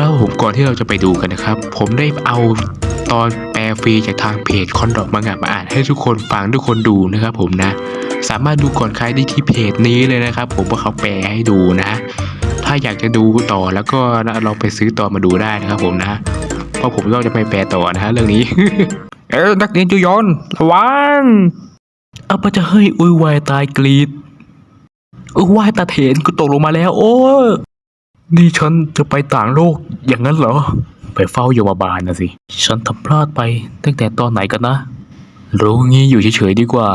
แล้วผมก่อนที่เราจะไปดูกันนะครับ ผมได้เอาตอนแปลฟรีจากทางเพจคอนดอกมังงะมาอ่านให้ทุกคนฟังทุกคนดูนะครับผมนะ สามารถดูก่อนใครได้ที่เพจนี้เลยนะครับ ผมว่าเขาแปลให้ดูนะ ถ้าอยากจะดูต่อแล้วก็เราไปซื้อต่อมาดูได้นะครับผมนะ เพราะผมก็จะไปแปลต่อนะฮะเรื่องนี้ เออนักเรียนจุยอนระวังเอาปจะเฮ้ยอุ้ยวายตายกรีดอุ้ยวายตาเถนกูตกลงมาแล้ว โอ้ นี่ฉันจะไปต่างโลกอย่างนั้นเหรอ ไปเฝ้าโยมบาลนะสิ ฉันทำพลาดไปตั้งแต่ตอนไหนกันนะ รู้งี้อยู่เฉยๆดีกว่า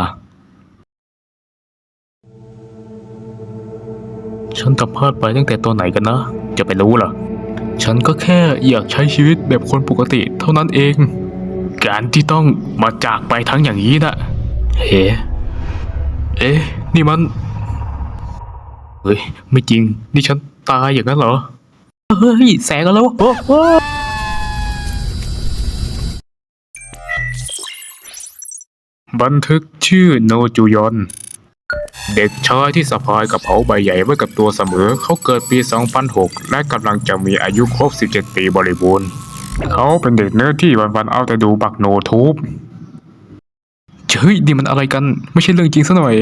ฉันทำพลาดไปตั้งแต่ตอนไหนกันนะ จะไปรู้เหรอ ฉันก็แค่อยากใช้ชีวิตแบบคนปกติเท่านั้นเอง การที่ต้องมาจากไปทั้งอย่างนี้นะเฮ้เอ๊ะ นี่มัน เฮ้ย ไม่จริง นี่ฉัน ตายอย่างนั้นเหรอ เฮ้ย แสงกันแล้วโอ้โหบันทึกชื่อโนจูยอน เด็กชายที่สะพายกระเป๋าใบใหญ่ไว้กับตัวเสมอ เขาเกิดปี 2006 และกำลังจะมีอายุครบ 17 ปีบริบูรณ์ เขาเป็นเด็กเนื้อที่วันๆเอาแต่ดูบักโนทูบเฮ้ยนี่มันอะไรกัน ไม่ใช่เรื่องจริงซะหน่อย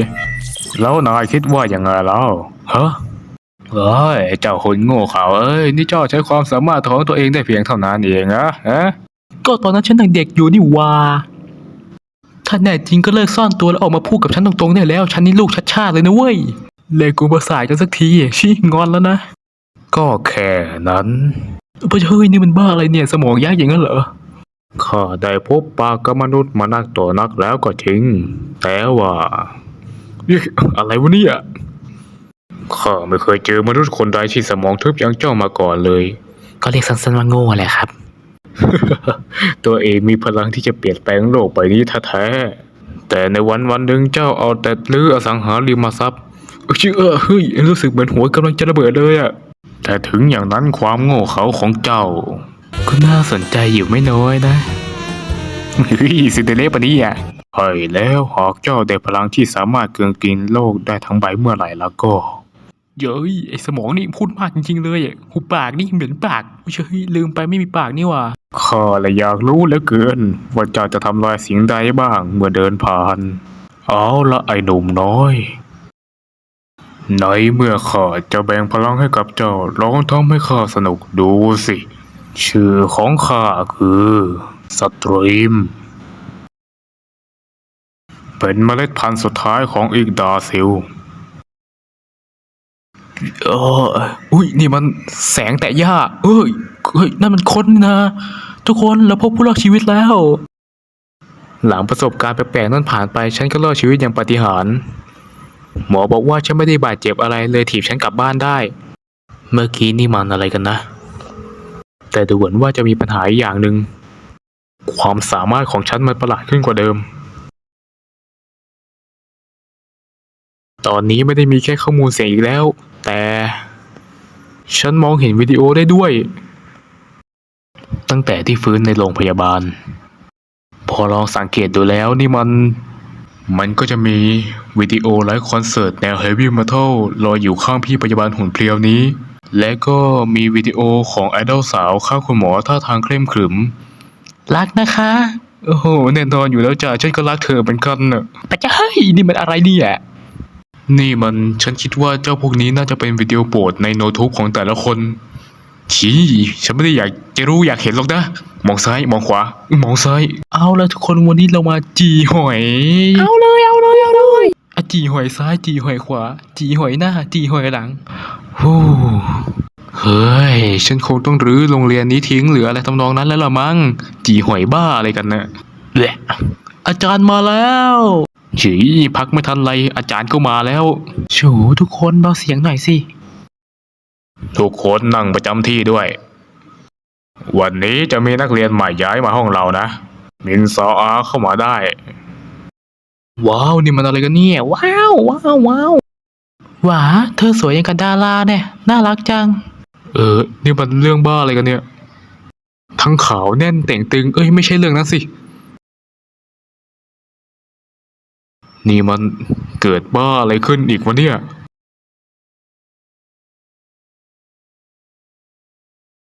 แล้วนายคิดว่ายังไงแล้วฮะ เอ้ยเจ้าคนโง่เขาเอ้ยนี่เจ้าใช้ความสามารถของตัวเองได้เพียงเท่านั้นเองนะฮะก็ตอนนั้นฉันยังเด็กอยู่นี่วาถ้าแน่จริงก็เลิกซ่อนตัวแล้วออกมาพูดกับฉันตรงๆได้แล้ว ฉันนี่ลูกชัดชาติเลยนะเว้ยเลยกูประสาทกันสักทีชี้งอนแล้วนะ ก็แค่นั้นเฮ้ยนี่มันบ้าอะไรเนี่ยสมองยักษ์อย่างนั้นเหรอข้าได้พบปากกับมนุษย์มานักต่อนักแล้วก็จริง แต่ว่าเอ๊ะอะไรวะเนี่ย ข้าไม่เคยเจอมนุษย์คนใดที่สมองทึบอย่างเจ้ามาก่อนเลย ก็เรียกสั้นๆว่าโง่แหละครับ ตัวเองมีพลังที่จะเปลี่ยนแปลงโลกใบนี้แท้ๆแต่ในวันวันๆหนึ่งเจ้าเอาแต่ลื้ออสังหาริมทรัพย์เอ้ยเออเฮ้ยรู้สึกเหมือนหัวกำลังจะระเบิดเลยอะแต่ถึงอย่างนั้นความโง่เขลาของเจ้า ก็น่าสนใจอยู่ไม่น้อยนะเฮ้ยซินเดอเรลปะเนี่ยใช่แล้วหากเจ้าได้พลังที่สามารถเกืองกินโลกได้ทั้งใบเมื่อไหร่แล้วก็ เย้ยไอสมองนี่พูดมากจริงๆเลยอะหูปากนี่เหม็นปากเฮ้ยลืมไปไม่มีปากนี่หว่าข้าเลยอยากรู้เหลือเกิน ว่าเจ้าจะทำลายสิ่งใดบ้างเมื่อเดินผ่าน เอาละไอหนุ่มน้อยในเมื่อข้าจะแบ่งพลังให้กับเจ้าลองทำให้ข้าสนุกดูสิ ชื่อของข้าคือสตรีม เป็นเมล็ดพันธุ์สุดท้ายของอีกดาซิล เอออุ้ยนี่มันแสงแตะหญ้าเอ้ยเฮ้ยนั่นมันคนนี่นะ ทุกคนเราพบผู้รอดชีวิตแล้ว หลังประสบการณ์แปลกๆนั้นผ่านไปฉันก็รอดชีวิตอย่างปาฏิหาริย์หมอบอกว่าฉันไม่ได้บาดเจ็บอะไรเลยถีบฉันกลับบ้านได้ เมื่อกี้นี่มันอะไรกันนะ แต่ดูเหมือนว่าจะมีปัญหาอีกอย่างหนึ่งความสามารถของฉันมันประหลาดขึ้นกว่าเดิม ตอนนี้ไม่ได้มีแค่ข้อมูลเสียงอีกแล้ว แต่ ฉันมองเห็นวิดีโอได้ด้วย ตั้งแต่ที่ฟื้นในโรงพยาบาล พอลองสังเกตดูแล้วนี่มัน มันก็จะมีวิดีโอไลฟ์คอนเสิร์ตแนวเฮฟวี่เทัลรออยู่ข้างพี่พยาบาลหุ่นเพลียวนี้ และก็มีวิดีโอของไอดอลสาวข้างคุณหมอท่าทางเคร่มขรึม รักนะคะ โอ้โหแน่นอนอยู่แล้วจ้ะฉันก็รักเธอเหมือนกันน่ะแต่จะเฮ้ยนี่มันอะไรเนี่ย นี่มันฉันคิดว่าเจ้าพวกนี้น่าจะเป็นวิดีโอโปรดในโน้ตทุกของแต่ละคนชี้ฉันไม่ได้อยากจะรู้อยากเห็นหรอกนะ มองซ้ายมองขวา มองซ้าย เอาละทุกคนวันนี้เรามาจีหอย เอาเลยเอาเลยเอาเลยอะจีหอยซ้ายจีหอยขวา จีหอยหน้า จีหอยหลังโอ้เฮ้ย ฉันคงต้องรื้อโรงเรียนนี้ทิ้งหรืออะไรทำนองนั้นแล้วล่ะมั้ง จีหอยบ้าอะไรกันนะแหละอาจารย์มาแล้ว ฉีพักไม่ทันไรอาจารย์ก็มาแล้วโฉทุกคนเบาเสียงหน่อยสิ ทุกคนนั่งประจำที่ด้วย วันนี้จะมีนักเรียนใหม่ย้ายมาห้องเรานะ มินซออาเข้ามาได้ ว้าว นี่มันอะไรกันเนี่ย ว้าวว้าวว้าวหวาเธอสวยอย่างกับดาราเนี่ยน่ารักจัง เออ นี่มันเรื่องบ้าอะไรกันเนี่ย ทั้งขาวแน่นแต่งตึง เอ้ยไม่ใช่เรื่องนั้นสิ นี่มันเกิดบ้าอะไรขึ้นอีกวะเนี่ย